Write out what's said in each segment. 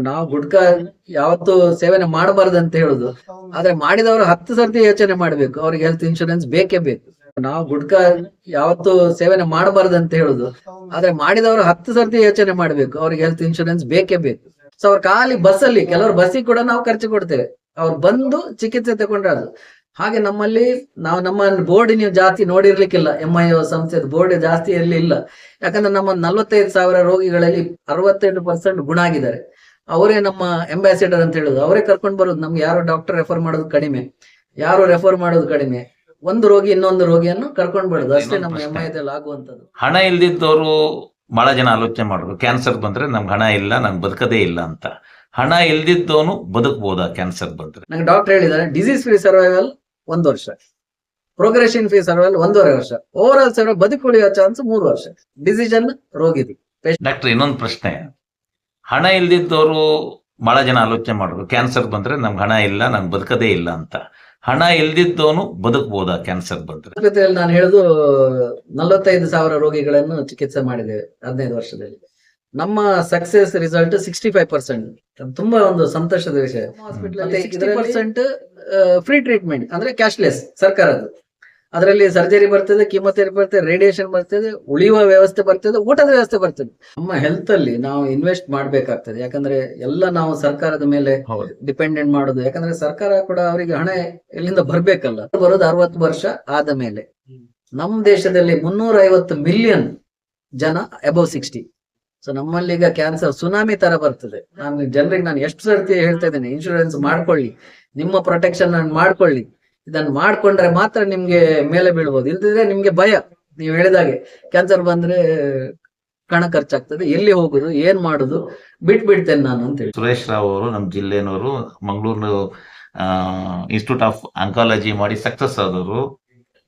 ನಾವು ಗುಡ್ಕ ಯಾವತ್ತು ಸೇವನೆ ಮಾಡಬಾರ್ದು ಅಂತ ಹೇಳುದು. ಆದ್ರೆ ಮಾಡಿದವರು ಹತ್ತು ಸರ್ತಿ ಯೋಚನೆ ಮಾಡ್ಬೇಕು. ಅವ್ರಿಗೆ ಹೆಲ್ತ್ ಇನ್ಶೂರೆನ್ಸ್ ಬೇಕೇ ಬೇಕು. ನಾವು ಗುಡ್ಕ ಯಾವತ್ತು ಸೇವನೆ ಮಾಡಬಾರ್ದು ಅಂತ ಹೇಳುದು. ಆದ್ರೆ ಮಾಡಿದವರು ಹತ್ತು ಸರ್ತಿ ಯೋಚನೆ ಮಾಡ್ಬೇಕು. ಅವ್ರಿಗೆ ಹೆಲ್ತ್ ಇನ್ಶೂರೆನ್ಸ್ ಬೇಕೇ ಬೇಕು. ಸೊ ಅವ್ರ ಖಾಲಿ ಬಸ್ ಅಲ್ಲಿ ಕೆಲವರು ಬಸ್ಸಿಗೆ ಕೂಡ ನಾವು ಖರ್ಚು ಕೊಡ್ತೇವೆ. ಅವ್ರು ಬಂದು ಚಿಕಿತ್ಸೆ ತಗೊಂಡ್ರೆ ಹಾಗೆ ನಮ್ಮಲ್ಲಿ ನಾವು ನಮ್ಮ ಬೋರ್ಡ್ ನೀವು ಜಾಸ್ತಿ ನೋಡಿರ್ಲಿಕ್ಕಿಲ್ಲ. ಎಂ ಐ ಸಂಸ್ಥೆದ ಬೋರ್ಡ್ ಜಾಸ್ತಿ ಎಲ್ಲಿ ಇಲ್ಲ. ಯಾಕಂದ್ರೆ ನಮ್ಮ ನಲವತ್ತೈದು ಸಾವಿರ ರೋಗಿಗಳಲ್ಲಿ ಅರವತ್ತೆಂಟು ಪರ್ಸೆಂಟ್ ಗುಣ ಆಗಿದ್ದಾರೆ. ಅವರೇ ನಮ್ಮ ಅಂಬಾಸಿಡರ್ ಅಂತ ಹೇಳುದು. ಅವರೇ ಕರ್ಕೊಂಡು ಬರೋದು. ನಮ್ಗೆ ಯಾರು ಡಾಕ್ಟರ್ ರೆಫರ್ ಮಾಡೋದು ಕಡಿಮೆ. ಯಾರು ರೆಫರ್ ಮಾಡೋದು ಕಡಿಮೆ. ಒಂದು ರೋಗಿ ಇನ್ನೊಂದು ರೋಗಿಯನ್ನು ಕರ್ಕೊಂಡು ಬರೋದು. ಅಷ್ಟೇ ನಮ್ಮ ಎಂ ಐದಲ್ಲಿ ಆಗುವಂತದ್ದು ಹಣ ಇಲ್ದಿದ್ದವರು ಬಹಳ ಜನ ಆಲೋಚನೆ ಮಾಡೋರು ಕ್ಯಾನ್ಸರ್ ಬಂದ್ರೆ ನಮ್ಗೆ ಹಣ ಇಲ್ಲ ನಾನು ಬದುಕದೇ ಇಲ್ಲ ಅಂತ. ಹಣ ಇಲ್ದಿದ್ದವನು ಬದುಕಬಹುದಾ ಕ್ಯಾನ್ಸರ್ ಬಂದ್ರೆ? ನಂಗೆ ಡಾಕ್ಟರ್ ಹೇಳಿದ್ದಾರೆ ಡಿಸೀಸ್ ಫ್ರೀ ಸರ್ವೈವಲ್ ಒಂದು ವರ್ಷ. ಪ್ರೋಗ್ರೆಷನ್ ಫ್ರೀ ಸರ್ವೈವಲ್ ಒಂದೂವರೆ ವರ್ಷ. ಓವರ್ ಆಲ್ ಸರ್ವೈವಲ್ ಬದುಕುಳಿಯೋ ಚಾನ್ಸ್ ಮೂರು ವರ್ಷ. ಡಿಸಿಷನ್ ರೋಗಿದು. ಡಾಕ್ಟರ್ ಇನ್ನೊಂದು ಪ್ರಶ್ನೆ. ಹಣ ಇಲ್ದಿದ್ದವರು ಬಹಳ ಜನ ಆಲೋಚನೆ ಮಾಡೋರು ಕ್ಯಾನ್ಸರ್ ಬಂದ್ರೆ ನಮ್ಗೆ ಹಣ ಇಲ್ಲ ನಾನು ಬದುಕದೇ ಇಲ್ಲ ಅಂತ. ಹಣ ಇಲ್ದಿದ್ದವನು ಬದುಕಬಹುದಾ ಕ್ಯಾನ್ಸರ್ ಬಂದ್ರೆ? ಆಸ್ಪತ್ರೆಯಲ್ಲಿ ನಾನು ಹೇಳುದು ನಲವತ್ತೈದು ಸಾವಿರ ರೋಗಿಗಳನ್ನು ಚಿಕಿತ್ಸೆ ಮಾಡಿದ್ದೇವೆ ಹದಿನೈದು ವರ್ಷದಲ್ಲಿ. ನಮ್ಮ success result sixty five percent ತುಂಬಾ ಒಂದು ಸಂತೋಷದ ವಿಷಯ. ಹಾಸ್ಪಿಟಲ್ ಪರ್ಸೆಂಟ್ ಫ್ರೀ ಟ್ರೀಟ್ಮೆಂಟ್ ಅಂದ್ರೆ ಕ್ಯಾಶ್ಲೆಸ್ ಸರ್ಕಾರದ್ದು. ಅದರಲ್ಲಿ ಸರ್ಜರಿ ಬರ್ತದೆ ಕೀಮೋಥೆರಪಿ ಬರ್ತದೆ ರೇಡಿಯೇಷನ್ ಬರ್ತದೆ ಉಳಿಯುವ ವ್ಯವಸ್ಥೆ ಬರ್ತದೆ ಊಟದ ವ್ಯವಸ್ಥೆ ಬರ್ತದೆ. ನಮ್ಮ ಹೆಲ್ತ್ ಅಲ್ಲಿ ನಾವು ಇನ್ವೆಸ್ಟ್ ಮಾಡ್ಬೇಕಾಗ್ತದೆ. ಯಾಕಂದ್ರೆ ಎಲ್ಲ ನಾವು ಸರ್ಕಾರದ ಮೇಲೆ ಡಿಪೆಂಡೆಂಟ್ ಮಾಡೋದು. ಯಾಕಂದ್ರೆ ಸರ್ಕಾರ ಕೂಡ ಅವರಿಗೆ ಹಣ ಎಲ್ಲಿಂದ ಬರ್ಬೇಕಲ್ಲ. ಬರೋದು ಅರವತ್ತು ವರ್ಷ ಆದ ಮೇಲೆ ನಮ್ಮ ದೇಶದಲ್ಲಿ ಮುನ್ನೂರ ಐವತ್ತು ಮಿಲಿಯನ್ ಜನ ಅಬೌವ್ ಸಿಕ್ಸ್ಟಿ ಸೊ ನಮ್ಮಲ್ಲಿ ಈಗ ಕ್ಯಾನ್ಸರ್ ಸುನಾಮಿ ತರ ಬರ್ತದೆ. ನಾನು ಜನರಿಗೆ ನಾನು ಎಷ್ಟು ಸರ್ತಿ ಹೇಳ್ತಾ ಇದ್ದೇನೆ ಇನ್ಶೂರೆನ್ಸ್ ಮಾಡ್ಕೊಳ್ಳಿ. ನಿಮ್ಮ ಪ್ರೊಟೆಕ್ಷನ್ ಮಾಡ್ಕೊಳ್ಳಿ. ಇದನ್ನ ಮಾಡ್ಕೊಂಡ್ರೆ ಮಾತ್ರ ನಿಮ್ಗೆ ಮೇಲೆ ಬೀಳ್ಬೋದು. ಇಲ್ದಿದ್ರೆ ನಿಮ್ಗೆ ಭಯ ನೀವು ಹೇಳಿದಾಗೆ ಕ್ಯಾನ್ಸರ್ ಬಂದ್ರೆ ಕಣ ಖರ್ಚಾಗ್ತದೆ. ಎಲ್ಲಿ ಹೋಗುದು, ಏನ್ ಮಾಡುದು ಬಿಟ್ ಬಿಡ್ತೇನೆ ನಾನು ಅಂತ ಹೇಳಿ. ಸುರೇಶ್ ರಾವ್ ಅವರು ನಮ್ಮ ಜಿಲ್ಲೆನವರು ಮಂಗಳೂರು ಇನ್ಸ್ಟಿಟ್ಯೂಟ್ ಆಫ್ ಅಂಕಾಲಜಿ ಮಾಡಿ ಸಕ್ಸಸ್ ಆದವರು,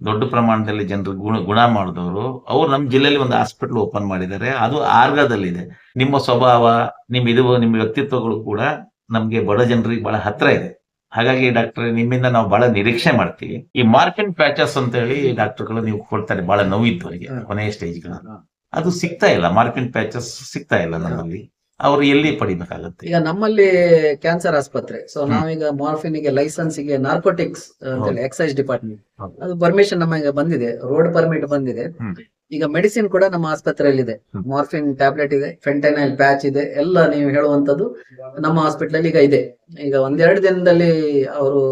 ದೊಡ್ಡ ಪ್ರಮಾಣದಲ್ಲಿ ಜನರು ಗುಣ ಗುಣ ಮಾಡಿದವರು, ಅವ್ರು ನಮ್ಮ ಜಿಲ್ಲೆಯಲ್ಲಿ ಒಂದು ಹಾಸ್ಪಿಟಲ್ ಓಪನ್ ಮಾಡಿದ್ದಾರೆ. ಅದು ಆರ್ಗದಲ್ಲಿದೆ. ನಿಮ್ಮ ಸ್ವಭಾವ ನಿಮ್ಮ ಇದು ನಿಮ್ಮ ವ್ಯಕ್ತಿತ್ವಗಳು ಕೂಡ ನಮ್ಗೆ ಬಡ ಜನರಿಗೆ ಬಹಳ ಹತ್ರ ಇದೆ. ಹಾಗಾಗಿ ಡಾಕ್ಟರ್ ನಿಮ್ಮಿಂದ ನಾವು ಬಹಳ ನಿರೀಕ್ಷೆ ಮಾಡ್ತೀವಿ. ಈ ಮಾರ್ಕೆಟ್ ಪ್ಯಾಚಸ್ ಅಂತ ಹೇಳಿ ಡಾಕ್ಟರ್ಗಳು ನೀವು ಕೊಡ್ತಾರೆ ಬಹಳ ನೋವಿದ್ದವರಿಗೆ. ಕೊನೆಯ ಸ್ಟೇಜ್ಗಳ ಅದು ಸಿಗ್ತಾ ಇಲ್ಲ ಮಾರ್ಕೆಟ್ ಪ್ಯಾಚಸ್ ಸಿಗ್ತಾ ಇಲ್ಲ ನಮ್ಮಲ್ಲಿ. ಅವ್ರು ಎಲ್ಲಿ ಪಡಿಬೇಕಾಗುತ್ತೆ? ಈಗ ನಮ್ಮಲ್ಲಿ ಕ್ಯಾನ್ಸರ್ ಆಸ್ಪತ್ರೆ ಸೊ ನಾವೀಗ ಮಾರ್ಫಿನ್ಗೆ ಲೈಸೆನ್ಸ್ಗೆ ನಾರ್ಕೋಟಿಕ್ಸ್ ಅಂತೇಳಿ ಎಕ್ಸೈಸ್ ಡಿಪಾರ್ಟ್ಮೆಂಟ್. ಅದು ಪರ್ಮಿಷನ್ ನಮಗೆ ಬಂದಿದೆ ರೋಡ್ ಪರ್ಮಿಟ್ ಬಂದಿದೆ. ಈಗ ಮೆಡಿಸಿನ್ ಕೂಡ ನಮ್ಮ ಆಸ್ಪತ್ರೆಯಲ್ಲಿ ಇದೆ. ಮಾರ್ಫಿನ್ ಟ್ಯಾಬ್ಲೆಟ್ ಇದೆ ಫೆಂಟೆನೈಲ್ ಪ್ಯಾಚ್ ಇದೆ ಎಲ್ಲ ನೀವು ಹೇಳುವಂತದ್ದು ನಮ್ಮ ಹಾಸ್ಪಿಟಲ್ ಈಗ ಇದೆ ಈಗ ಒಂದೆರಡು ದಿನದಲ್ಲಿ ಅವರು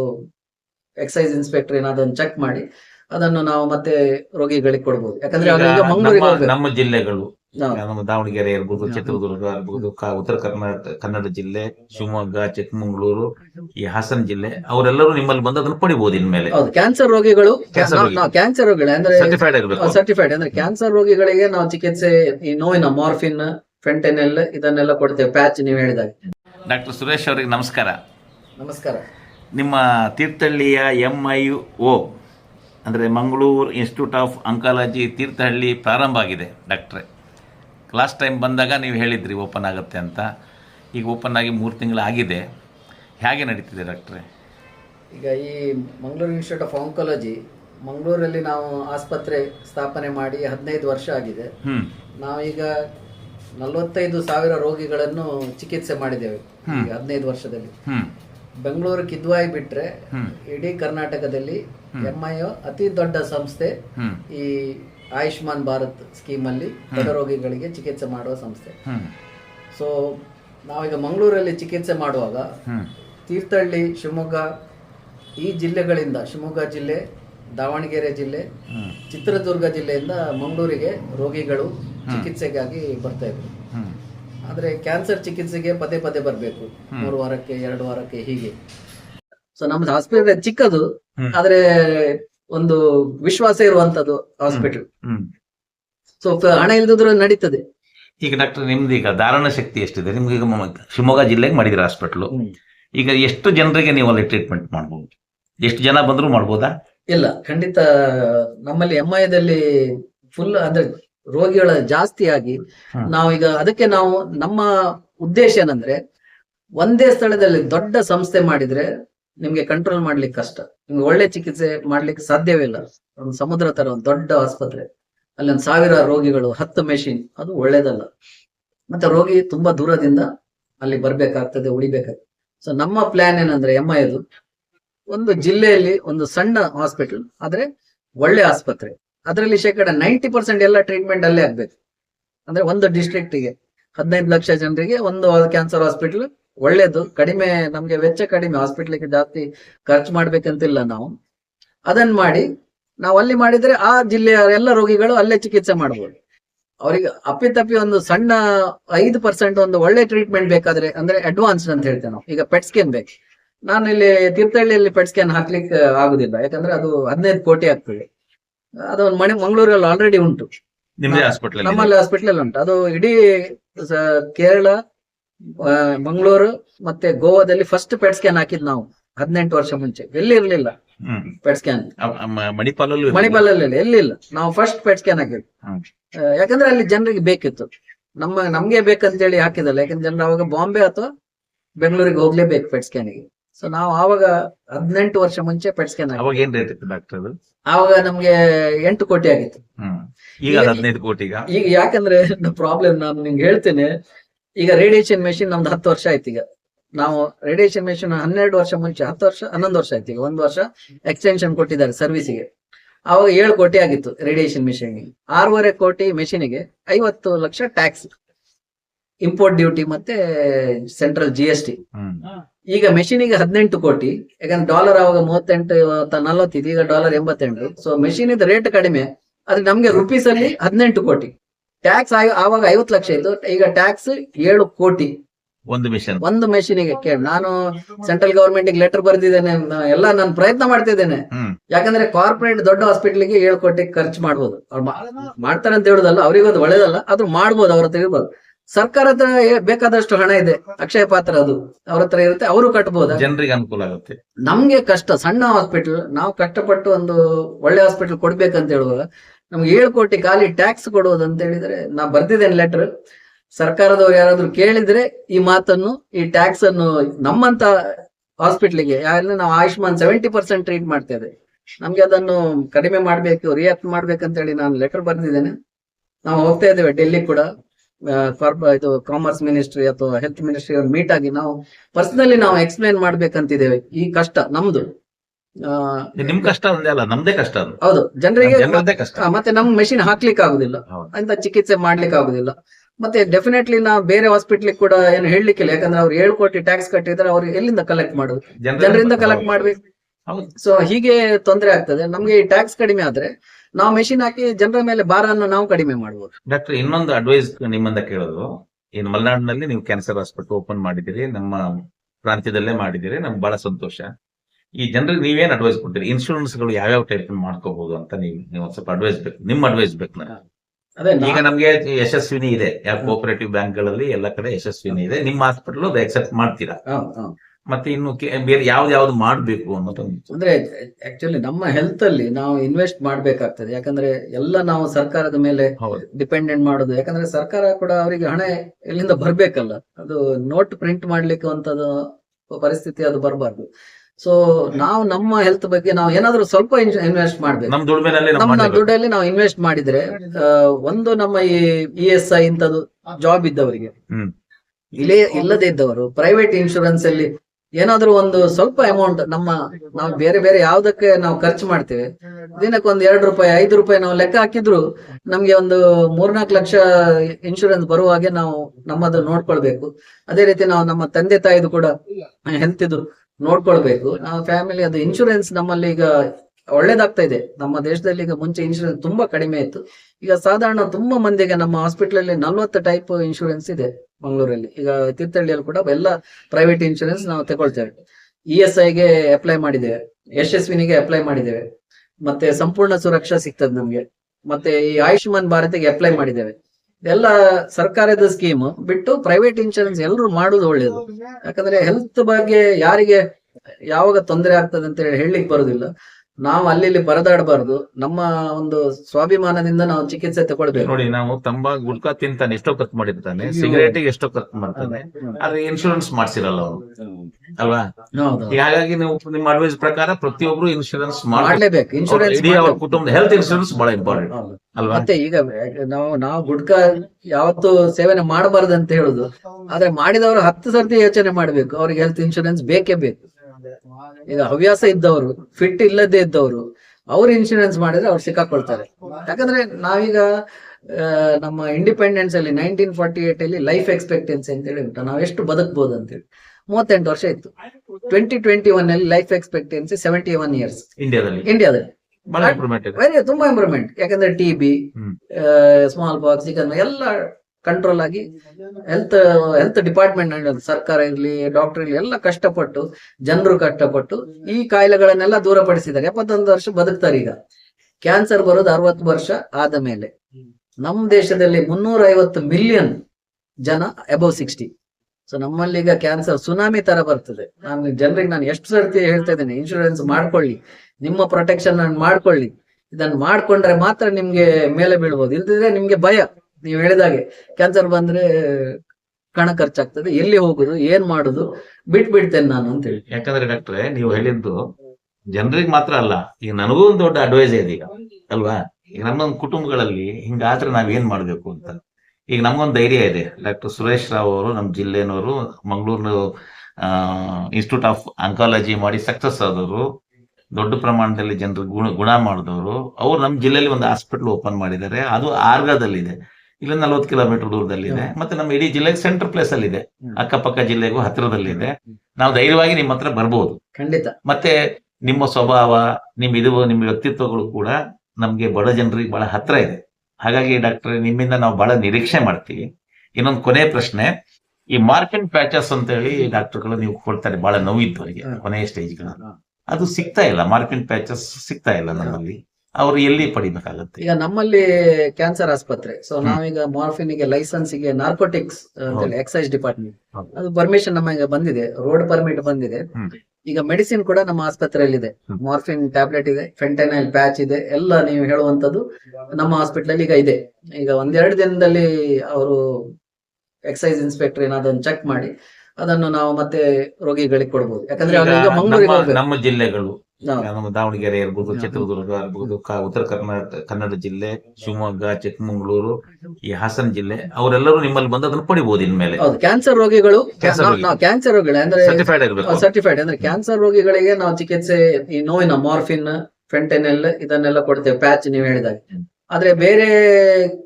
ಎಕ್ಸೈಸ್ ಇನ್ಸ್ಪೆಕ್ಟರ್ ಏನಾದ್ರು ಚೆಕ್ ಮಾಡಿ ಅದನ್ನು ನಾವು ಮತ್ತೆ ರೋಗಿಗಳಿಗೆ ಕೊಡಬಹುದು ಯಾಕಂದ್ರೆ ನಮ್ಮ- ಜಿಲ್ಲೆಗಳು. ನಮ್ಮ ದಾವಣಗೆರೆ ಇರ್ಬೋದು. ಚಿತ್ರದುರ್ಗ ಇರ್ಬೋದು ಉತ್ತರ ಕರ್ನಾಟಕ ಕನ್ನಡ ಜಿಲ್ಲೆ ಶಿವಮೊಗ್ಗ ಚಿಕ್ಕಮಗಳೂರು ಈ ಹಾಸನ ಜಿಲ್ಲೆ ಅವರೆಲ್ಲರೂ ನಿಮ್ಮಲ್ಲಿ ಬಂದು ಅದನ್ನು ಪಡಿಬಹುದು ಇನ್ಮೇಲೆ. ಕ್ಯಾನ್ಸರ್ ರೋಗಿಗಳು. ಕ್ಯಾನ್ಸರ್ ರೋಗಿಗಳು. ಅಂದ್ರೆ ಸರ್ಟಿಫೈಡ್ ಸರ್ಟಿಫೈಡ್ ಅಂದ್ರೆ ಕ್ಯಾನ್ಸರ್ ರೋಗಿಗಳಿಗೆ ನಾವು ಚಿಕಿತ್ಸೆ ಈ ನೋವಿನ ಮಾರ್ಫಿನ್ ಫೆಂಟೆನೆಲ್ ಇದನ್ನೆಲ್ಲ ಕೊಡ್ತೇವೆ ಪ್ಯಾಚ್ ನೀವು ಹೇಳಿದಾಗ. ಡಾಕ್ಟರ್ ಸುರೇಶ್ ಅವರಿಗೆ ನಮಸ್ಕಾರ. ನಮಸ್ಕಾರ. ನಿಮ್ಮ ತೀರ್ಥಹಳ್ಳಿಯ ಎಂ ಐ ಒ ಅಂದರೆ Mangaluru institute of oncology Thirthahalli ಪ್ರಾರಂಭ ಆಗಿದೆ ಡಾಕ್ಟ್ರೆ. ಲಾಸ್ಟ್ ಟೈಮ್ ಬಂದಾಗ ನೀವು ಹೇಳಿದ್ರಿ ಓಪನ್ ಆಗುತ್ತೆ ಅಂತ. ಈಗ ಓಪನ್ ಆಗಿ ಮೂರು ತಿಂಗಳು ಆಗಿದೆ. ಹೇಗೆ ನಡೀತಿದೆ ಡಾಕ್ಟ್ರೆ? ಈಗ ಈ ಮಂಗಳೂರು ಇನ್ಸ್ಟಿಟ್ಯೂಟ್ ಆಫ್ ಆಂಕಾಲಜಿ ಮಂಗಳೂರಲ್ಲಿ ನಾವು ಆಸ್ಪತ್ರೆ ಸ್ಥಾಪನೆ ಮಾಡಿ ಹದಿನೈದು ವರ್ಷ ಆಗಿದೆ. ನಾವೀಗ ನಲವತ್ತೈದು ಸಾವಿರ ರೋಗಿಗಳನ್ನು ಚಿಕಿತ್ಸೆ ಮಾಡಿದ್ದೇವೆ ಹದಿನೈದು ವರ್ಷದಲ್ಲಿ. ಬೆಂಗಳೂರು ಕಿದ್ವಾಯಿ ಬಿಟ್ರೆ ಇಡೀ ಕರ್ನಾಟಕದಲ್ಲಿ ಎಂಐಒ ಐ ಅತಿ ದೊಡ್ಡ ಸಂಸ್ಥೆ ಈ ಆಯುಷ್ಮಾನ್ ಭಾರತ್ ಸ್ಕೀಮ್ ಅಲ್ಲಿ ರೋಗಿಗಳಿಗೆ ಚಿಕಿತ್ಸೆ ಮಾಡುವ ಸಂಸ್ಥೆ. ಸೊ ನಾವೀಗ ಮಂಗಳೂರಲ್ಲಿ ಚಿಕಿತ್ಸೆ ಮಾಡುವಾಗ ತೀರ್ಥಹಳ್ಳಿ ಶಿವಮೊಗ್ಗ ಈ ಜಿಲ್ಲೆಗಳಿಂದ ಶಿವಮೊಗ್ಗ ಜಿಲ್ಲೆ ದಾವಣಗೆರೆ ಜಿಲ್ಲೆ ಚಿತ್ರದುರ್ಗ ಜಿಲ್ಲೆಯಿಂದ ಮಂಗಳೂರಿಗೆ ರೋಗಿಗಳು ಚಿಕಿತ್ಸೆಗಾಗಿ ಬರ್ತಾ ಇದ್ರು. ಆದ್ರೆ ಕ್ಯಾನ್ಸರ್ ಚಿಕಿತ್ಸೆಗೆ ಪದೇ ಪದೇ ಬರಬೇಕು. ಮೂರು ವಾರಕ್ಕೆ ಎರಡು ವಾರಕ್ಕೆ ಹೀಗೆ. ಸೊ ನಮ್ದು ಆಸ್ಪತ್ರೆ ಚಿಕ್ಕದು. ಆದ್ರೆ ಒಂದು ವಿಶ್ವಾಸ ಇರುವಂತದ್ದು ಹಾಸ್ಪಿಟಲ್ ಸೊ ಹಣ ಇಲ್ದಿದ್ರು ನಡೀತದೆ. ಈಗ ಡಾಕ್ಟರ್ ನಿಮ್ದು ಈಗ ಧಾರಣ ಶಕ್ತಿ ಎಷ್ಟಿದೆ? ನಿಮ್ಗೆ ಈಗ ಶಿವಮೊಗ್ಗ ಜಿಲ್ಲೆಗೆ ಮಾಡಿದಿರ ಹಾಸ್ಪಿಟ್ಲು ಈಗ ಎಷ್ಟು ಜನರಿಗೆ ನೀವು ಅಲ್ಲಿ ಟ್ರೀಟ್ಮೆಂಟ್ ಮಾಡ್ಬೋದು? ಎಷ್ಟು ಜನ ಬಂದ್ರು ಮಾಡ್ಬೋದಾ? ಇಲ್ಲ ಖಂಡಿತ ನಮ್ಮಲ್ಲಿ ಎಂ ದಲ್ಲಿ ಫುಲ್ ಅಂದ್ರೆ ರೋಗಿಗಳ ಜಾಸ್ತಿ ಆಗಿ ನಾವು ನಾವೀಗ ಅದಕ್ಕೆ ನಾವು ನಮ್ಮ ಉದ್ದೇಶ ಏನಂದ್ರೆ ಒಂದೇ ಸ್ಥಳದಲ್ಲಿ ದೊಡ್ಡ ಸಂಸ್ಥೆ ಮಾಡಿದ್ರೆ ನಿಮ್ಗೆ ಕಂಟ್ರೋಲ್ ಮಾಡ್ಲಿಕ್ಕೆ ಕಷ್ಟ. ನಿಮ್ಗೆ ಒಳ್ಳೆ ಚಿಕಿತ್ಸೆ ಮಾಡ್ಲಿಕ್ಕೆ ಸಾಧ್ಯವಿಲ್ಲ ಒಂದು ಸಮುದ್ರ ತರ, ಒಂದು ದೊಡ್ಡ ಆಸ್ಪತ್ರೆ. ಅಲ್ಲಿ ಒಂದು ಸಾವಿರ ರೋಗಿಗಳು, ಹತ್ತು ಮೆಷಿನ್ ಅದು ಒಳ್ಳೇದಲ್ಲ. ಮತ್ತೆ ರೋಗಿ ತುಂಬಾ ದೂರದಿಂದ ಅಲ್ಲಿ ಬರ್ಬೇಕಾಗ್ತದೆ, ಉಳಿಬೇಕಾಗ್ತದೆ. ಸೊ ನಮ್ಮ ಪ್ಲಾನ್ ಏನಂದ್ರೆ ಎಂ ಅದು. ಒಂದು ಜಿಲ್ಲೆಯಲ್ಲಿ ಒಂದು ಸಣ್ಣ ಹಾಸ್ಪಿಟಲ್ ಆದ್ರೆ ಒಳ್ಳೆ ಆಸ್ಪತ್ರೆ. ಅದರಲ್ಲಿ ಶೇಕಡ ನೈಂಟಿ ಪರ್ಸೆಂಟ್ ಎಲ್ಲ ಟ್ರೀಟ್ಮೆಂಟ್ ಅಲ್ಲೇ ಆಗ್ಬೇಕು. ಅಂದ್ರೆ ಒಂದು ಡಿಸ್ಟ್ರಿಕ್ಟ್ಗೆ ಹದಿನೈದು ಲಕ್ಷ ಜನರಿಗೆ ಒಂದು ಕ್ಯಾನ್ಸರ್ ಹಾಸ್ಪಿಟಲ್ ಒಳ್ಳೇದು. ಕಡಿಮೆ ನಮ್ಗೆ ವೆಚ್ಚ ಕಡಿಮೆ. ಹಾಸ್ಪಿಟ್ಲಿಗೆ ಜಾಸ್ತಿ ಖರ್ಚು ಮಾಡ್ಬೇಕಂತಿಲ್ಲ ನಾವು. ಅದನ್ನ ಮಾಡಿ ನಾವು ಅಲ್ಲಿ ಮಾಡಿದ್ರೆ ಆ ಜಿಲ್ಲೆಯ ಎಲ್ಲ ರೋಗಿಗಳು ಅಲ್ಲೇ ಚಿಕಿತ್ಸೆ ಮಾಡಬಹುದು ಅವರಿಗೆ ಅಪ್ಪಿತಪ್ಪಿ ಒಂದು ಸಣ್ಣ ಐದು ಪರ್ಸೆಂಟ್ ಒಂದು ಒಳ್ಳೆ ಟ್ರೀಟ್ಮೆಂಟ್ ಬೇಕಾದ್ರೆ ಅಂದ್ರೆ ಅಡ್ವಾನ್ಸ್ ಅಂತ ಹೇಳ್ತೇವೆ ನಾವು. ಈಗ ಪೆಟ್ ಸ್ಕ್ಯಾನ್ ಬೇಕು. ನಾನು ಇಲ್ಲಿ ತೀರ್ಥಹಳ್ಳಿಯಲ್ಲಿ ಪೆಟ್ ಸ್ಕ್ಯಾನ್ ಹಾಕ್ಲಿಕ್ಕೆ ಆಗುದಿಲ್ಲ. ಯಾಕಂದ್ರೆ ಅದು ಹದಿನೈದು ಕೋಟಿ ಆಗ್ತದೆ. ಅದೊಂದು ಮಣಿ ಮಂಗಳೂರಲ್ಲಿ ಆಲ್ರೆಡಿ ಉಂಟು. ನಮ್ಮಲ್ಲಿ ಹಾಸ್ಪಿಟಲ್ ಉಂಟು. ಅದು ಇಡೀ ಕೇರಳ ಮಂಗಳೂರು ಮತ್ತೆ ಗೋವಾದಲ್ಲಿ ಫಸ್ಟ್ ಪೆಟ್ ಸ್ಕ್ಯಾನ್ ಹಾಕಿದ್ ನಾವು ಹದಿನೆಂಟು ವರ್ಷ ಮುಂಚೆ. ಎಲ್ಲಿ ಇರ್ಲಿಲ್ಲ ಪೆಟ್ ಸ್ಕ್ಯಾನ್ ಮಣಿಪಾಲಲ್ಲಿ ಮಣಿಪಾಲಲ್ಲೂ ಎಲ್ಲಿಲ್ಲ. ನಾವು ಫಸ್ಟ್ ಪೆಟ್ ಸ್ಕ್ಯಾನ್ ಹಾಕಿದ್ವಿ ಯಾಕಂದ್ರೆ ಅಲ್ಲಿ ಜನರಿಗೆ ಬೇಕಿತ್ತು. ನಮ್ಮ ನಮ್ಗೆ ಬೇಕಂತೇಳಿ ಹಾಕಿದಲ್ಲ ಯಾಕಂದ್ರೆ ಜನರು ಅವಾಗ ಬಾಂಬೆ ಅಥವಾ ಬೆಂಗಳೂರಿಗೆ ಹೋಗ್ಲೇಬೇಕು ಪೆಟ್ ಸ್ಕ್ಯಾನಿಗೆ ಸೊ ನಾವು ಆವಾಗ ಹದಿನೆಂಟು ವರ್ಷ ಮುಂಚೆ ಪೆಟ್ ಸ್ಕ್ಯಾನ್ ಅವಾಗ ಏನ್ ರೇಟ್ ಇತ್ತು ಡಾಕ್ಟರ್ ಆವಾಗ ನಮ್ಗೆ ಎಂಟು ಕೋಟಿ ಆಗಿತ್ತು. ಈಗ ಹದಿನೈದು ಕೋಟಿ ಈಗ ಯಾಕಂದ್ರೆ ಪ್ರಾಬ್ಲಮ್ ನಾನು ನಿಮ್ಗೆ ಹೇಳ್ತೇನೆ. ಈಗ ರೇಡಿಯೇಷನ್ ಮೆಷಿನ್ ನಮ್ದು ಹತ್ತು ವರ್ಷ ಆಯ್ತು ಈಗ. ನಾವು ರೇಡಿಯೇಷನ್ ಮೆಷಿನ್ ಹನ್ನೆರಡು ವರ್ಷ ಮುಂಚೆ ಹತ್ತು ವರ್ಷ ಹನ್ನೊಂದು ವರ್ಷ ಆಯ್ತು ಈಗ. ಒಂದು ವರ್ಷ ಎಕ್ಸ್ಟೆನ್ಷನ್ ಕೊಟ್ಟಿದ್ದಾರೆ ಸರ್ವಿಸಿಗೆ ಅವಾಗ ಏಳು ಕೋಟಿ ಆಗಿತ್ತು ರೇಡಿಯೇಷನ್ ಮೆಷಿನ್ ಆರೂವರೆ ಕೋಟಿ ಮೆಷಿನಿಗೆ ಐವತ್ತು ಲಕ್ಷ ಟ್ಯಾಕ್ಸ್ ಇಂಪೋರ್ಟ್ ಡ್ಯೂಟಿ ಮತ್ತೆ ಸೆಂಟ್ರಲ್ ಜಿ ಎಸ್ ಟಿ ಗೆ ಈಗ ಮೆಷಿನಿಗೆ ಹದಿನೆಂಟು ಕೋಟಿ ಯಾಕಂದ್ರೆ ಡಾಲರ್ ಅವಾಗ ಮೂವತ್ತೆಂಟು ನಲವತ್ತಿದೆ ಈಗ ಡಾಲರ್ ಎಂಬತ್ತೆಂಟು. ಸೊ ಮೆಷಿನ್ ರೇಟ್ ಕಡಿಮೆ. ಆದ್ರೆ ನಮ್ಗೆ ರುಪೀಸ್ ಅಲ್ಲಿ ಹದಿನೆಂಟು ಕೋಟಿ. ಟ್ಯಾಕ್ಸ್ ಆವಾಗ ಐವತ್ತು ಲಕ್ಷ ಇತ್ತು. ಈಗ ಟ್ಯಾಕ್ಸ್ ಏಳು ಕೋಟಿ. ಒಂದು ಮಿಷನ್ ಒಂದು ಮೆಷಿನಿಗೆ ಕೇಳಿ. ನಾನು ಸೆಂಟ್ರಲ್ ಗವರ್ಮೆಂಟ್ ಲೆಟರ್ ಬರೆದಿದ್ದೇನೆ. ಎಲ್ಲ ನಾನು ಪ್ರಯತ್ನ ಮಾಡ್ತಿದ್ದೇನೆ. ಯಾಕಂದ್ರೆ ಕಾರ್ಪೊರೇಟ್ ದೊಡ್ಡ ಹಾಸ್ಪಿಟ್ಲಿಗೆ ಏಳು ಕೋಟಿ ಖರ್ಚು ಮಾಡ್ಬೋದು. ಅವ್ರು ಮಾಡ್ತಾರೆ ಅಂತ ಹೇಳುದಲ್ಲ ಅವ್ರಿಗೆ ಅದು ಒಳ್ಳೇದಲ್ಲ ಅದು ಮಾಡ್ಬೋದು ಅವ್ರ ಹತ್ರ ಇರ್ಬೋದು. ಸರ್ಕಾರ ಹತ್ರ ಬೇಕಾದಷ್ಟು ಹಣ ಇದೆ. ಅಕ್ಷಯ ಪಾತ್ರ ಅದು. ಅವ್ರ ಹತ್ರ ಇರುತ್ತೆ ಅವರು ಕಟ್ಬೋದು? ಜನರಿಗೆ ಅನುಕೂಲ ಆಗುತ್ತೆ. ನಮ್ಗೆ ಕಷ್ಟ. ಸಣ್ಣ ಹಾಸ್ಪಿಟಲ್ ನಾವು ಕಷ್ಟಪಟ್ಟು ಒಂದು ಒಳ್ಳೆ ಹಾಸ್ಪಿಟಲ್ ಕೊಡ್ಬೇಕಂತ ಹೇಳುವಾಗ ನಮ್ಗೆ ಏಳು ಕೋಟಿ ಖಾಲಿ ಟ್ಯಾಕ್ಸ್ ಕೊಡೋದು ಅಂತ ಹೇಳಿದ್ರೆ ನಾ ಬರ್ತಿದ್ದೇನೆ ಲೆಟರ್ ಸರ್ಕಾರದವ್ರು ಯಾರಾದ್ರೂ ಕೇಳಿದ್ರೆ ಈ ಮಾತನ್ನು, ಈ ಟ್ಯಾಕ್ಸ್ ಅನ್ನು ನಮ್ಮಂತ ಹಾಸ್ಪಿಟ್ಲಿಗೆ ಯಾರೆಲ್ಲ ನಾವು ಆಯುಷ್ಮಾನ್ ಸೆವೆಂಟಿ ಪರ್ಸೆಂಟ್ ಟ್ರೀಟ್ ಮಾಡ್ತೇವೆ ನಮ್ಗೆ ಅದನ್ನು ಕಡಿಮೆ ಮಾಡ್ಬೇಕು ರಿಯಾಕ್ಟ್ ಮಾಡ್ಬೇಕಂತ ಹೇಳಿ ನಾನು ಲೆಟರ್ ಬರ್ದಿದ್ದೇನೆ. ನಾವು ಹೋಗ್ತಾ ಇದ್ದೇವೆ ಡೆಲ್ಲಿ ಕೂಡ. ಇದು ಕಾಮರ್ಸ್ ಮಿನಿಸ್ಟ್ರಿ ಅಥವಾ ಹೆಲ್ತ್ ಮಿನಿಸ್ಟ್ರಿ ಅವ್ರು ಮೀಟ್ ಆಗಿ ನಾವು ಪರ್ಸನಲಿ ನಾವು ಎಕ್ಸ್ಪ್ಲೈನ್ ಮಾಡ್ಬೇಕಂತಿದ್ದೇವೆ. ಈ ಕಷ್ಟ ನಮ್ದು. ನಿಮ್ ಕಷ್ಟ ಒಂದೇ ಅಲ್ಲ ನಮ್ದೇ ಕಷ್ಟ ಅದು. ಹೌದು ಜನರಿಗೆ ಕಷ್ಟ. ಮತ್ತೆ ನಮ್ ಮೆಷಿನ್ ಹಾಕ್ಲಿಕ್ಕೆ ಆಗುದಿಲ್ಲ. ಅಂತ ಚಿಕಿತ್ಸೆ ಮಾಡ್ಲಿಕ್ಕೆ ಆಗುದಿಲ್ಲ. ಮತ್ತೆ ಡೆಫಿನೆಟ್ಲಿ ನಾ ಬೇರೆ ಹಾಸ್ಪಿಟ್ಲ್ ಕೂಡ ಏನು ಹೇಳಲಿಕ್ಕಿಲ್ಲ. ಯಾಕಂದ್ರೆ ಅವ್ರು ಏಳು ಕೋಟಿ ಟ್ಯಾಕ್ಸ್ ಕಟ್ಟಿದ್ರೆ ಅವ್ರು ಎಲ್ಲಿಂದ ಕಲೆಕ್ಟ್ ಮಾಡುದು? ಜನರಿಂದ ಕಲೆಕ್ಟ್ ಮಾಡ್ಬೇಕು. ಹೌದು. ಸೊ ಹೀಗೆ ತೊಂದರೆ ಆಗ್ತದೆ. ನಮ್ಗೆ ಈ ಟ್ಯಾಕ್ಸ್ ಕಡಿಮೆ ಆದ್ರೆ ನಾವು ಮೆಷಿನ್ ಹಾಕಿ ಜನರ ಮೇಲೆ ಭಾರವನ್ನು ನಾವು ಕಡಿಮೆ ಮಾಡಬಹುದು ಡಾಕ್ಟರ್ ಇನ್ನೊಂದು ಅಡ್ವೈಸ್ ನಿಮ್ಮಿಂದ ಕೇಳೋದು. ಇನ್ ಮಲೆನಾಡಿನಲ್ಲಿ ನೀವು ಕ್ಯಾನ್ಸರ್ ಹಾಸ್ಪಿಟಲ್ ಓಪನ್ ಮಾಡಿದಿರಿ ನಮ್ಮ ಪ್ರಾಂತ್ಯದಲ್ಲೇ ಮಾಡಿದಿರಿ ನಮ್ಗೆ ಬಹಳ ಸಂತೋಷ. ಈ ಜನರಿಗೆ ನೀವೇನ್ ಅಡ್ವೈಸ್ ಕೊಡ್ತೀರಿ? ಇನ್ಶೂರೆನ್ಸ್ಗಳು ಯಾವ್ಯಾವ ಟೈಪ್ ಮಾಡ್ಕೋಬಹುದು ಅಂತ ನೀವು ನೀವು ಸ್ವಲ್ಪ ಅಡ್ವೈಸ್ ಬೇಕು. ನಿಮ್ ಅಡ್ವೈಸ್ ಬೇಕು ನನಗೆ. ಅದೇ ಈಗ ನಮ್ಗೆ ಯಶಸ್ವಿನಿ ಇದೆ. ಯಾವ ಕೋಪರೇಟಿವ್ ಬ್ಯಾಂಕ್ಗಳಲ್ಲಿ ಎಲ್ಲ ಕಡೆ ಯಶಸ್ವಿನಿ ಇದೆ. ನಿಮ್ಮ ಹಾಸ್ಪಿಟಲ್ ಅದು ಎಕ್ಸೆಪ್ಟ್ ಮಾಡ್ತೀರಾ. ಮತ್ತೆ ಇನ್ನು ಬೇರೆ ಯಾವ್ದು ಯಾವ್ದು ಮಾಡ್ಬೇಕು ಅನ್ನೋದು ಅಂದ್ರೆ ಆಕ್ಚುಲಿ ನಮ್ಮ ಹೆಲ್ತ್ ಅಲ್ಲಿ ನಾವು ಇನ್ವೆಸ್ಟ್ ಮಾಡ್ಬೇಕಾಗ್ತದೆ. ಯಾಕಂದ್ರೆ ಎಲ್ಲ ನಾವು ಸರ್ಕಾರದ ಮೇಲೆ ಹೌದು. ಡಿಪೆಂಡೆಂಟ್ ಮಾಡೋದು. ಯಾಕಂದ್ರೆ ಸರ್ಕಾರ ಕೂಡ ಅವರಿಗೆ ಹಣ ಎಲ್ಲಿಂದ ಬರ್ಬೇಕಲ್ಲ. ಅದು ನೋಟ್ ಪ್ರಿಂಟ್ ಮಾಡ್ಲಿಕ್ಕೆ ಅಂತದ ಪರಿಸ್ಥಿತಿ ಅದು ಬರಬಾರ್ದು. ಸೊ ನಾವು ನಮ್ಮ ಹೆಲ್ತ್ ಬಗ್ಗೆ ನಾವು ಏನಾದ್ರೂ ಸ್ವಲ್ಪ ಇನ್ವೆಸ್ಟ್ ಮಾಡ್ಬೇಕು. ನಮ್ಮ ದುಡ್ಡಲ್ಲಿ ನಾವು ಇನ್ವೆಸ್ಟ್ ಮಾಡಿದ್ರೆ ಒಂದು ನಮ್ಮ ಈ ಇ ಎಸ್ ಐ ಇಂಥದ್ದು ಜಾಬ್ ಇದ್ದವರಿಗೆ. ಇಲ್ಲೇ ಇಲ್ಲದೇ ಇದ್ದವರು ಪ್ರೈವೇಟ್ ಇನ್ಶೂರೆನ್ಸ್ ಅಲ್ಲಿ ಏನಾದ್ರೂ ಒಂದು ಸ್ವಲ್ಪ ಅಮೌಂಟ್ ನಮ್ಮ ನಾವು ಬೇರೆ ಬೇರೆ ಯಾವ್ದಕ್ಕೆ ನಾವು ಖರ್ಚು ಮಾಡ್ತೇವೆ ದಿನಕ್ಕೆ ಒಂದ್ ಎರಡು ರೂಪಾಯಿ ಐದು ರೂಪಾಯಿ ನಾವು ಲೆಕ್ಕ ಹಾಕಿದ್ರು ನಮ್ಗೆ ಒಂದು ಮೂರ್ನಾಲ್ಕು ಲಕ್ಷ ಇನ್ಶೂರೆನ್ಸ್ ಬರುವ ಹಾಗೆ ನಾವು ನಮ್ಮದು ನೋಡ್ಕೊಳ್ಬೇಕು. ಅದೇ ರೀತಿ ನಾವು ನಮ್ಮ ತಂದೆ ತಾಯಿದು ಕೂಡ ಹೆಲ್ತ್ ಇದು ನೋಡ್ಕೊಳ್ಬೇಕು. ನಾವು ಫ್ಯಾಮಿಲಿ ಅದು ಇನ್ಶೂರೆನ್ಸ್ ನಮ್ಮಲ್ಲಿ ಈಗ ಒಳ್ಳೇದಾಗ್ತಾ ಇದೆ. ನಮ್ಮ ದೇಶದಲ್ಲಿ ಈಗ ಮುಂಚೆ ಇನ್ಶೂರೆನ್ಸ್ ತುಂಬಾ ಕಡಿಮೆ ಇತ್ತು. ಈಗ ಸಾಧಾರಣ ತುಂಬಾ ಮಂದಿಗೆ ನಮ್ಮ ಹಾಸ್ಪಿಟಲ್ ಅಲ್ಲಿ ನಲ್ವತ್ತು ಟೈಪ್ ಇನ್ಶೂರೆನ್ಸ್ ಇದೆ ಮಂಗಳೂರಲ್ಲಿ. ಈಗ ತೀರ್ಥಹಳ್ಳಿಯಲ್ಲಿ ಕೂಡ ಎಲ್ಲ ಪ್ರೈವೇಟ್ ಇನ್ಶೂರೆನ್ಸ್ ನಾವು ತಗೊಳ್ತೇವೆ. ಇ ಎಸ್ ಐಗೆ ಅಪ್ಲೈ ಮಾಡಿದ್ದೇವೆ. ಯಶಸ್ವಿನಿಗೆ ಅಪ್ಲೈ ಮಾಡಿದ್ದೇವೆ. ಮತ್ತೆ ಸಂಪೂರ್ಣ ಸುರಕ್ಷಾ ಸಿಗ್ತದೆ ನಮ್ಗೆ. ಮತ್ತೆ ಈ ಆಯುಷ್ಮಾನ್ ಭಾರತಿಗೆ ಅಪ್ಲೈ ಮಾಡಿದ್ದೇವೆ. ಎಲ್ಲ ಸರ್ಕಾರದ ಸ್ಕೀಮ್ ಬಿಟ್ಟು ಪ್ರೈವೇಟ್ ಇನ್ಶೂರೆನ್ಸ್ ಎಲ್ಲರೂ ಮಾಡುದು ಒಳ್ಳೇದು. ಯಾಕಂದ್ರೆ ಹೆಲ್ತ್ ಬಗ್ಗೆ ಯಾರಿಗೆ ಯಾವಾಗ ತೊಂದರೆ ಆಗ್ತದೆ ಅಂತ ಹೇಳಿ ಹೇಳಲಿಕ್ಕೆ ಬರುದಿಲ್ಲ. ನಾವು ಅಲ್ಲಿ ಇಲ್ಲಿ ಪರದಾಡಬಾರದು. ನಮ್ಮ ಒಂದು ಸ್ವಾಭಿಮಾನದಿಂದ ನಾವು ಚಿಕಿತ್ಸೆ ತಗೊಳ್ಬೇಕು. ನೋಡಿ ನಾವು ತಂಬಾ ಗುಡ್ಕಾ ತಿಂತಾನೆ ಎಷ್ಟೋ ಖರ್ಚು ಮಾಡಿರ್ತಾನೆ ಸಿಗರೇಟ್ ಎಷ್ಟೋ ಖರ್ಚು ಮಾಡ್ತಾನೆ. ಆದ್ರೆ ಇನ್ಶೂರೆನ್ಸ್ ಮಾಡ್ಸಿರಲ್ಲ ಅವರು. ಅಲ್ವಾ? ಹಾಗಾಗಿ ನೀವು ನಿಮ್ಮ ಅಡ್ವೈಸ್ ಪ್ರಕಾರ ಪ್ರತಿಯೊಬ್ರು ಇನ್ಶೂರೆನ್ಸ್ ಮಾಡಿ ಮಾಡ್ಲೇಬೇಕು. ಇನ್ಶೂರೆನ್ಸ್ ಇಡೀ ಅವ್ರ ಕುಟುಂಬದ ಹೆಲ್ತ್ ಇನ್ಶೂರೆನ್ಸ್ ಬಹಳ ಇಂಪಾರ್ಟೆಂಟ್ ಅಲ್ವಾ? ಮತ್ತೆ ಈಗ ನಾವು ನಾವು ಗುಡ್ಕಾ ಯಾವತ್ತು ಸೇವನೆ ಮಾಡಬಾರದು ಅಂತ ಹೇಳುದು. ಆದ್ರೆ ಮಾಡಿದವರು ಹತ್ತು ಸರ್ತಿ ಯೋಚನೆ ಮಾಡ್ಬೇಕು. ಅವ್ರಿಗೆ ಹೆಲ್ತ್ ಇನ್ಶೂರೆನ್ಸ್ ಬೇಕೇ ಬೇಕು. ಈಗ ಹವ್ಯಾಸ ಇದ್ದವರು ಫಿಟ್ ಇಲ್ಲದೆ ಇದ್ದವರು ಅವ್ರು ಇನ್ಶೂರೆನ್ಸ್ ಮಾಡಿದ್ರೆ ಅವ್ರು ಸಿಕ್ಕಾಕೊಳ್ತಾರೆ. ಯಾಕಂದ್ರೆ ನಾವೀಗ ಆ, ನಮ್ಮ ಇಂಡಿಪೆಂಡೆನ್ಸ್ ಅಲ್ಲಿ ನೈನ್ಟೀನ್ ಫಾರ್ಟಿ ಏಟ್ ಅಲ್ಲಿ ಲೈಫ್ ಎಕ್ಸ್ಪೆಕ್ಟೆನ್ಸಿ ಅಂತ ಹೇಳಿ ಉಂಟು. ನಾವು ಎಷ್ಟು ಬದುಕಬಹುದು ಅಂತೇಳಿ. ಮೂವತ್ತೆಂಟು ವರ್ಷ ಇತ್ತು. ಟ್ವೆಂಟಿ ಟ್ವೆಂಟಿ ಒನ್ ಅಲ್ಲಿ life expectancy seventy one years ಇಂಡಿಯಾದಲ್ಲಿ ಇಂಡಿಯಾದಲ್ಲಿ ಬಹಳ ಇಂಪ್ರೂವ್ಮೆಂಟ್ ಇದೆ. ವೆರಿ ತುಂಬಾ ಇಂಪ್ರೂವ್ಮೆಂಟ್ ಯಾಕಂದ್ರೆ T B smallpox chicken ಎಲ್ಲ ಕಂಟ್ರೋಲ್ ಆಗಿ ಹೆಲ್ತ್ ಹೆಲ್ತ್ ಡಿಪಾರ್ಟ್ಮೆಂಟ್ ಸರ್ಕಾರ ಇರಲಿ ಡಾಕ್ಟರ್ ಇರಲಿ, ಎಲ್ಲ ಕಷ್ಟಪಟ್ಟು, ಜನರು ಕಷ್ಟಪಟ್ಟು ಈ ಕಾಯಿಲೆಗಳನ್ನೆಲ್ಲ ದೂರಪಡಿಸಿದ್ದಾರೆ. ಎಪ್ಪತ್ತೊಂದು ವರ್ಷ ಬದುಕ್ತಾರೆ ಈಗ. ಕ್ಯಾನ್ಸರ್ ಬರೋದು ಅರವತ್ತು ವರ್ಷ ಆದ ಮೇಲೆ. ನಮ್ಮ ದೇಶದಲ್ಲಿ ಮುನ್ನೂರ ಐವತ್ತು ಮಿಲಿಯನ್ ಜನ ಅಬೌವ್ ಸಿಕ್ಸ್ಟಿ ಸೊ ನಮ್ಮಲ್ಲಿ ಈಗ ಕ್ಯಾನ್ಸರ್ ಸುನಾಮಿ ತರ ಬರ್ತದೆ. ನಾನು ಜನರಿಗೆ ನಾನು ಎಷ್ಟು ಸರ್ತಿ ಹೇಳ್ತಾ ಇದ್ದೇನೆ ಇನ್ಶೂರೆನ್ಸ್ ಮಾಡ್ಕೊಳ್ಳಿ, ನಿಮ್ಮ ಪ್ರೊಟೆಕ್ಷನ್ ಮಾಡ್ಕೊಳ್ಳಿ. ಇದನ್ನ ಮಾಡ್ಕೊಂಡ್ರೆ ಮಾತ್ರ ನಿಮ್ಗೆ ಮೇಲೆ ಬೀಳ್ಬೋದು. ಇಲ್ದಿದ್ರೆ ನಿಮ್ಗೆ ಭಯ. ನೀವು ಹೇಳಿದಾಗೆ ಕ್ಯಾನ್ಸರ್ ಬಂದ್ರೆ ಕಣ ಖರ್ಚಾಗ್ತದೆ. ಎಲ್ಲಿ ಹೋಗುದು, ಏನ್ ಮಾಡುದು ಬಿಟ್ ಬಿಡ್ತೇನೆ ನಾನು ಅಂತ ಹೇಳಿ. ಯಾಕಂದ್ರೆ ಡಾಕ್ಟ್ರೆ ನೀವು ಹೇಳಿದ್ದು ಜನರಿಗೆ ಮಾತ್ರ ಅಲ್ಲ, ಈಗ ನನಗೂ ಒಂದು ದೊಡ್ಡ ಅಡ್ವೈಸ್ ಇದೆ ಈಗ, ಅಲ್ವಾ? ಈಗ ನಮ್ಮೊಂದು ಕುಟುಂಬಗಳಲ್ಲಿ ಹಿಂಗಾದ್ರೆ ನಾವ್ ಏನ್ ಮಾಡ್ಬೇಕು ಅಂತ. ಈಗ ನಮ್ಗೊಂದು ಧೈರ್ಯ ಇದೆ. ಡಾಕ್ಟರ್ ಸುರೇಶ್ ರಾವ್ ಅವರು ನಮ್ಮ ಜಿಲ್ಲೆನವರು, ಮಂಗಳೂರಿನ ಇನ್ಸ್ಟಿಟ್ಯೂಟ್ ಆಫ್ ಆಂಕಾಲಜಿ ಮಾಡಿ ಸಕ್ಸಸ್ ಆದವರು, ದೊಡ್ಡ ಪ್ರಮಾಣದಲ್ಲಿ ಜನರು ಗುಣ ಗುಣ ಮಾಡಿದವರು. ಅವ್ರು ನಮ್ಮ ಜಿಲ್ಲೆಯಲ್ಲಿ ಒಂದು ಹಾಸ್ಪಿಟಲ್ ಓಪನ್ ಮಾಡಿದ್ದಾರೆ. ಅದು ಆರ್ಗಾದಲ್ಲಿದೆ. ಇಲ್ಲ ನಲ್ವತ್ತು ಕಿಲೋಮೀಟರ್ ದೂರದಲ್ಲಿದೆ. ಮತ್ತೆ ನಮ್ಮ ಇಡೀ ಜಿಲ್ಲೆಗೆ ಸೆಂಟರ್ ಪ್ಲೇಸ್ ಅಲ್ಲಿ ಇದೆ ಅಕ್ಕಪಕ್ಕ ಜಿಲ್ಲೆಗೂ ಹತ್ತಿರದಲ್ಲಿದೆ. ನಾವು ಧೈರ್ಯವಾಗಿ ನಿಮ್ಮ ಹತ್ರ ಬರ್ಬೋದು. ಖಂಡಿತ. ಮತ್ತೆ ನಿಮ್ಮ ಸ್ವಭಾವ ನಿಮ್ ಇದು ನಿಮ್ಮ ವ್ಯಕ್ತಿತ್ವಗಳು ಕೂಡ ನಮ್ಗೆ ಬಡ ಜನರಿಗೆ ಬಹಳ ಹತ್ರ ಇದೆ. ಹಾಗಾಗಿ ಡಾಕ್ಟರ್ ನಿಮ್ಮಿಂದ ನಾವು ಬಹಳ ನಿರೀಕ್ಷೆ ಮಾಡ್ತೀವಿ. ಇನ್ನೊಂದು ಕೊನೆ ಪ್ರಶ್ನೆ ಈ ಮಾರ್ಕೆಟ್ ಪ್ಯಾಚಸ್ ಅಂತ ಹೇಳಿ ಡಾಕ್ಟರ್ಗಳು ನೀವು ಕೊಡ್ತಾರೆ ಬಹಳ ನೋವಿದ್ದವರಿಗೆ ಅವರಿಗೆ ಕೊನೆಯ ಸ್ಟೇಜ್ಗಳ ಅದು ಸಿಗ್ತಾ ಇಲ್ಲ ಮಾರ್ಕೆಟ್ ಪ್ಯಾಚಸ್ ಸಿಗ್ತಾ ಇಲ್ಲ ನಮ್ಮಲ್ಲಿ. ಅವ್ರು ಎಲ್ಲಿ ಪಡಿಬೇಕಾಗುತ್ತೆ? ಈಗ ನಮ್ಮಲ್ಲಿ ಕ್ಯಾನ್ಸರ್ ಆಸ್ಪತ್ರೆ. ಸೊ ನಾವೀಗ ಮಾರ್ಫಿನ್ಗೆ ಲೈಸೆನ್ಸ್ಗೆ ನಾರ್ಕೋಟಿಕ್ಸ್ ಎಕ್ಸೈಸ್ ಡಿಪಾರ್ಟ್ಮೆಂಟ್. ಅದು ಪರ್ಮಿಷನ್ ನಮಗೆ ಬಂದಿದೆ ರೋಡ್ ಪರ್ಮಿಟ್ ಬಂದಿದೆ. ಈಗ ಮೆಡಿಸಿನ್ ಕೂಡ ನಮ್ಮ ಆಸ್ಪತ್ರೆಯಲ್ಲಿ ಇದೆ. ಮಾರ್ಫಿನ್ ಟ್ಯಾಬ್ಲೆಟ್ ಇದೆ ಫೆಂಟೆನೈಲ್ ಪ್ಯಾಚ್ ಇದೆ ಎಲ್ಲ ನೀವು ಹೇಳುವಂತದ್ದು ನಮ್ಮ ಹಾಸ್ಪಿಟಲ್ ಈಗ ಇದೆ. ಈಗ ಒಂದೆರಡು ದಿನದಲ್ಲಿ ಅವರು ಎಕ್ಸೈಸ್ ಇನ್ಸ್ಪೆಕ್ಟರ್ ಏನಾದ್ರು ಚೆಕ್ ಮಾಡಿ ಅದನ್ನು ನಾವು ಮತ್ತೆ ರೋಗಿಗಳಿಗೆ ಕೊಡಬಹುದು ಯಾಕಂದ್ರೆ ನಮ್ಮ- ಜಿಲ್ಲೆಗಳು. ನಮ್ಮ ದಾವಣಗೆರೆ ಇರ್ಬೋದು. ಚಿತ್ರದುರ್ಗ ಇರ್ಬೋದು ಕ- ಉತ್ತರ ಕರ್ನಾಟಕ ಕನ್ನಡ ಜಿಲ್ಲೆ ಶಿವಮೊಗ್ಗ ಚಿಕ್ಕಮಗಳೂರು ಈ ಹಾಸನ ಜಿಲ್ಲೆ ಅವರೆಲ್ಲರೂ ನಿಮ್ಮಲ್ಲಿ ಬಂದು ಅದನ್ನು ಪಡಿಬಹುದು ಇನ್ಮೇಲೆ. ಹೌದು ಕ್ಯಾನ್ಸರ್ ರೋಗಿಗಳು. ಕ್ಯಾನ್ಸರ್ ರೋಗಿಗಳು. ಅಂದ್ರೆ ಸರ್ಟಿಫೈಡ್ ಇರಬೇಕು ಸರ್ಟಿಫೈಡ್ ಅಂದ್ರೆ ಕ್ಯಾನ್ಸರ್ ರೋಗಿಗಳಿಗೆ ನಾವು ಚಿಕಿತ್ಸೆ ಈ ನೋವಿನ ಮಾರ್ಫಿನ್ ಫೆಂಟೆನೆಲ್ ಇದನ್ನೆಲ್ಲ ಕೊಡ್ತೇವೆ ಪ್ಯಾಚ್ ನೀವು ಹೇಳಿದಾಗ. ಆದ್ರೆ ಬೇರೆ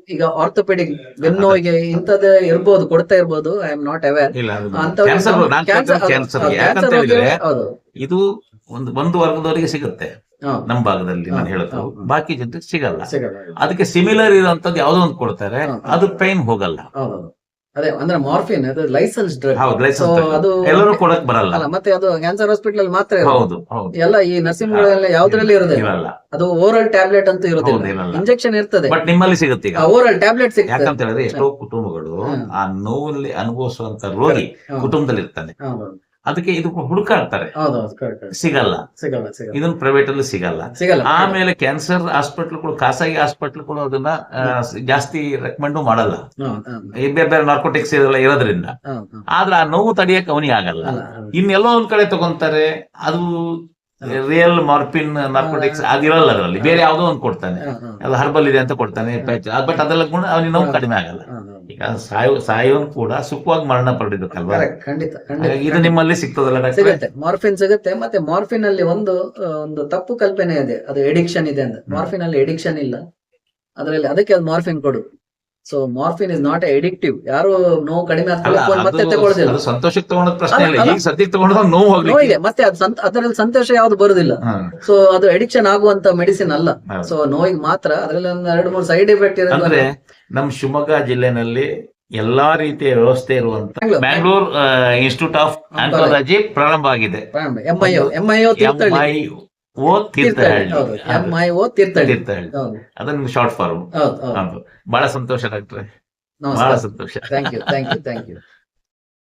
ಈಗ ಆರ್ಥೋಪೆಡಿಕ್ ಬೆನ್ನೋವಿಗೆ ಇಂತದ ಇರ್ಬೋದು ಕೊಡ್ತಾ ಇರ್ಬೋದು ಐ ಆಮ್ ನಾಟ್ ಅವೇರ್ ಇದು ಒಂದು ಒಂದು ವರ್ಗದವರಿಗೆ ಸಿಗುತ್ತೆ. ನಮ್ಮ ಭಾಗದಲ್ಲಿ ನಾನು ಹೇಳುತ್ತೆ. ಬಾಕಿ ಜನರಿಗೆ ಸಿಗಲ್ಲ. ಅದಕ್ಕೆ ಸಿಮಿಲರ್ ಇರುವಂತದ್ದು ಯಾವ್ದೋ ಒಂದು ಕೊಡ್ತಾರೆ. ಅದು ಪೈನ್ ಹೋಗಲ್ಲ. ಅದೇ ಅಂದ್ರೆ ಮಾರ್ಫಿನ್ ಅದು ಲೈಸೆನ್ಸ್ ಡ್ರಗ್ ಅದು ಎಲ್ಲರೂ ಕೊಡಕ್ ಬರಲ್ಲ. ಮತ್ತೆ ಅದು ಕ್ಯಾನ್ಸರ್ ಹಾಸ್ಪಿಟಲ್ ಅಲ್ಲಿ ಮಾತ್ರ. ಹೌದು ಎಲ್ಲ ಈ ನರ್ಸಿಂಗ್ಗಳೆಲ್ಲ ಯಾವ್ದ್ರಲ್ಲಿ ಇರೋದಿಲ್ಲ. ಅದು ಓರಲ್ ಟ್ಯಾಬ್ಲೆಟ್ ಅಂತ ಇರೋದಿಲ್ಲ. ಇಂಜೆಕ್ಷನ್ ಇರ್ತದೆ. ಬಟ್ ನಿಮ್ಮಲ್ಲಿ ಸಿಗುತ್ತೆ ಈಗ. ಓರಲ್ ಟ್ಯಾಬ್ಲೆಟ್ ಸಿಗುತ್ತೆ ಯಾಕಂತ ಹೇಳಿದ್ರೆ ಎಷ್ಟೋ ಕುಟುಂಬಗಳು ಆ ನೋವಲ್ಲಿ ಅನುಭವಿಸುವಂತ ರೋಗಿ ಕುಟುಂಬದಲ್ಲಿ ಇರ್ತಾನೆ ಹೌದು. ಅದಕ್ಕೆ ಇದು ಹುಡುಕಾಡ್ತಾರೆ. ಸಿಗಲ್ಲ. ಸಿಗಲ್ಲ ಇದನ್ನ ಪ್ರೈವೇಟ್ ಅಲ್ಲಿ ಸಿಗಲ್ಲ. ಸಿಗಲ್ಲ ಆಮೇಲೆ ಕ್ಯಾನ್ಸರ್ ಹಾಸ್ಪಿಟಲ್ಗಳು ಖಾಸಗಿ ಹಾಸ್ಪಿಟಲ್ಗಳು ಅದನ್ನ ಆ, ಜಾಸ್ತಿ ರೆಕಮೆಂಡ್ ಮಾಡಲ್ಲ. ಬೇರೆ ಬೇರೆ ನಾರ್ಕೋಟಿಕ್ಸ್ ಇದೆಲ್ಲ ಇರೋದ್ರಿಂದ. ಆದ್ರೆ ಆ ನೋವು ತಡಿಯಕ್ಕೆ ಅವನಿಗೆ ಆಗಲ್ಲ. ಇನ್ನೆಲ್ಲೋ ಒಂದ್ ಕಡೆ ತಗೊಂತಾರೆ. ಅದು ರಿಯಲ್ ಮಾರ್ಪಿನ್ ನಾರ್ಕೋಟಿಕ್ಸ್ ಅದಿರಲ್ಲ ಅದರಲ್ಲಿ. ಬೇರೆ ಯಾವ್ದೋ ಒಂದು ಕೊಡ್ತಾನೆ. ಅದು ಹರ್ಬಲ್ ಇದೆ ಅಂತ ಕೊಡ್ತಾನೆ ಬಟ್ ಅದೆಲ್ಲ ಗುಣ ಅವನಿಗೆ ನೋವು ಕಡಿಮೆ ಆಗಲ್ಲ. ಈಗ ಸಾಯೋ ಸಾಯೋನ್ ಕೂಡ ಸುಖವಾಗಿ ಮರಣ Correct, ಖಂಡಿತ ಇದು ನಿಮ್ಮಲ್ಲಿ ಸಿಗ್ತದಲ್ಲ ಡಾಕ್ಟ್ರೆ? ಸಿಗುತ್ತೆ ಮಾರ್ಫಿನ್ ಸಿಗುತ್ತೆ. ಮತ್ತೆ ಮಾರ್ಫಿನ್ ಅಲ್ಲಿ ಒಂದು ಒಂದು ತಪ್ಪು ಕಲ್ಪನೆ ಇದೆ. ಅದು ಎಡಿಕ್ಷನ್ ಇದೆ ಅಂತ. ಮಾರ್ಫಿನ್ ಅಲ್ಲಿ ಎಡಿಕ್ಷನ್ ಇಲ್ಲ. ಅದರಲ್ಲಿ ಅದಕ್ಕೆ ಅದು ಮಾರ್ಫಿನ್ ಕೊಡು. So morphine is not addictive ಯಾರು ನೋವು ಕಡಿಮೆ ಮತ್ತೆ ಅದು- ಸಂತೋಷಕ್ಕೆ ತಗೊಂಡ ಪ್ರಶ್ನೆ ಇಲ್ಲ. ಅಲ್ಲ. ಈಗ ಸದ್ಯಕ್ಕೆ ತಗೊಂಡ್ರೆ ನೋವು ಹೋಗ್ಲಿಕ್ಕೆ. ನೋವಿಗೆ ಮತ್ತೆ ಅದು ಅದರಲ್ಲಿ ಸಂತೋಷ ಯಾವ್ದು ಬರುದಿಲ್ಲ. ಸೊ ಅದು ಅಡಿಕ್ಷನ್ ಆಗುವಂತ ಮೆಡಿಸಿನ್ ಅಲ್ಲ. ಸೊ ನೋವಿಗೆ ಮಾತ್ರ ಅದ್ರಲ್ಲಿ ಒಂದು ಎರಡು ಮೂರು ಸೈಡ್ ಎಫೆಕ್ಟ್ ಅಂದ್ರೆ ಇರೋದು ನಮ್ ಶಿವಮೊಗ್ಗ ಜಿಲ್ಲೆನಲ್ಲಿ ಎಲ್ಲಾ ರೀತಿಯ ವ್ಯವಸ್ಥೆ ಇರುವಂತ ಬ್ಯಾಂಗ್ಳೂರ್. ಇನ್ಸ್ಟಿಟ್ಯೂಟ್ ಆಫ್ ಆಂಕಾಲಜಿ ಪ್ರಾರಂಭ ಆಗಿದೆ. ಎಂಐ ಹೌದು ಅದನ್ನ ಶಾರ್ಟ್ ಫಾರ್ಮ್ ಬಹಳ ಸಂತೋಷ ಡಾಕ್ಟ್ರೆ. ಬಹಳ ಸಂತೋಷ. Thank you thank you thank you